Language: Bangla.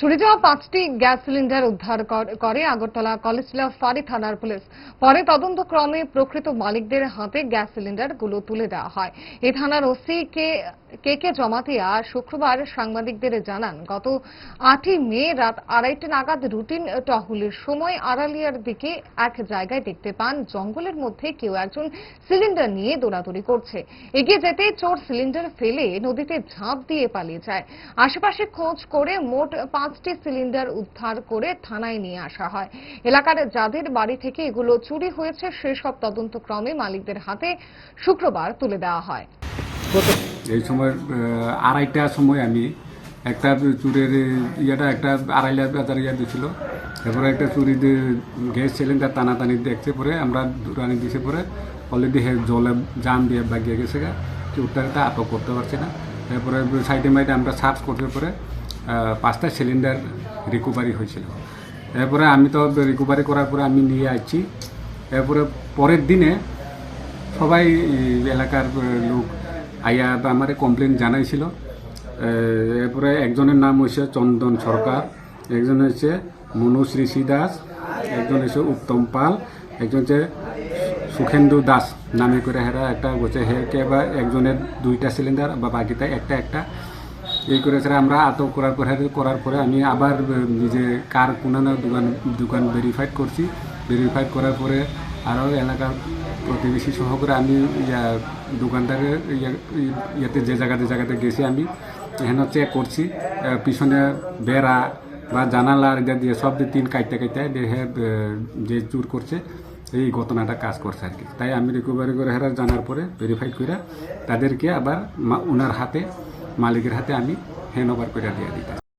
চুরি যাওয়া পাঁচটি গ্যাস সিলিন্ডার উদ্ধার করে আগরতলা কলেজলা ফাঁড়ি থানার পুলিশ। পরে তদন্তক্রমে প্রকৃত মালিকদের হাতে গ্যাস সিলিন্ডারগুলো তুলে দেওয়া হয়। এ থানার ওসি কে কে কে জমাতিয়া শুক্রবার সাংবাদিকদের জানান, গত আটই মে রাত আড়াইটে নাগাদ রুটিন টহলের সময় আড়ালিয়ার দিকে এক জায়গায় দেখতে পান, জঙ্গলের মধ্যে কেউ একজন সিলিন্ডার নিয়ে দৌড়াদৌড়ি করছে। এগিয়ে যেতে চোর সিলিন্ডার ফেলে নদীতে ঝাঁপ দিয়ে পালিয়ে যায়। আশেপাশে খোঁজ করে মোট পাঁচটি সিলিন্ডার উদ্ধার করে থানায় নিয়ে আসা হয়। এলাকার যাদের বাড়ি থেকে এগুলো চুরি হয়েছে, সেসব তদন্তক্রমে মালিকদের হাতে শুক্রবার তুলে দেওয়া হয়। এই সময় আড়াইটার সময় আমি একটা চুরের ইয়েটা, একটা আড়াইলা বাজার ইয়ে দিছিল। তারপরে একটা চুরি গ্যাস সিলিন্ডার টানাটানি দেখতে পরে আমরা দূরানি দিছে পরে অলরেডি হে জলে জাম দিয়ে বাগিয়ে গেছে গা। চুরটাকে আটক করতে পারছি না। তারপরে সাইডে মাইডে আমরা সার্চ করতে পরে পাঁচটা সিলিন্ডার রিকভারি হয়েছিল। এরপরে আমি তো রিকভারি করার পরে আমি নিয়ে আসছি। এরপরে পরের দিনে সবাই এলাকার লোক আইয়া আমারে কমপ্লেন জানাইছিল। এরপরে একজনের নাম হচ্ছে চন্দন সরকার, একজন হচ্ছে মনুশ্রী শ্রী দাস, একজন হচ্ছে উত্তম পাল, একজন হচ্ছে সুখেন্দু দাস নামে করে হেরা একটা হচ্ছে হেরকে বা একজনের দুইটা সিলিন্ডার বা বাকিটা একটা একটা। এই করে সেটা আমরা আটক করার পরে করার পরে আমি আবার নিজে কার কোনানো দোকান দোকান ভেরিফাইড করছি। ভেরিফাইড করার পরে আরও এলাকার প্রতিবেশী সহকারে আমি ইয়া ই- ইয়েতে যে জায়গাতে জায়গাতে গেছি আমি, এখানে চেক করছি। পিছনে বেড়া বা জানালা এটা দিয়ে সব দিয়ে তিন কাইতে কাইতে দেহে যে চুর করছে, এই ঘটনাটা কাজ করছে আর কি। তাই আমি রিকভারি করে হেরা জানার পরে ভেরিফাই করে তাদেরকে আবার ওনার হাতে মালিকের হাতে আমি হ্যান্ড ওভার করে দিয়ে দিতাম।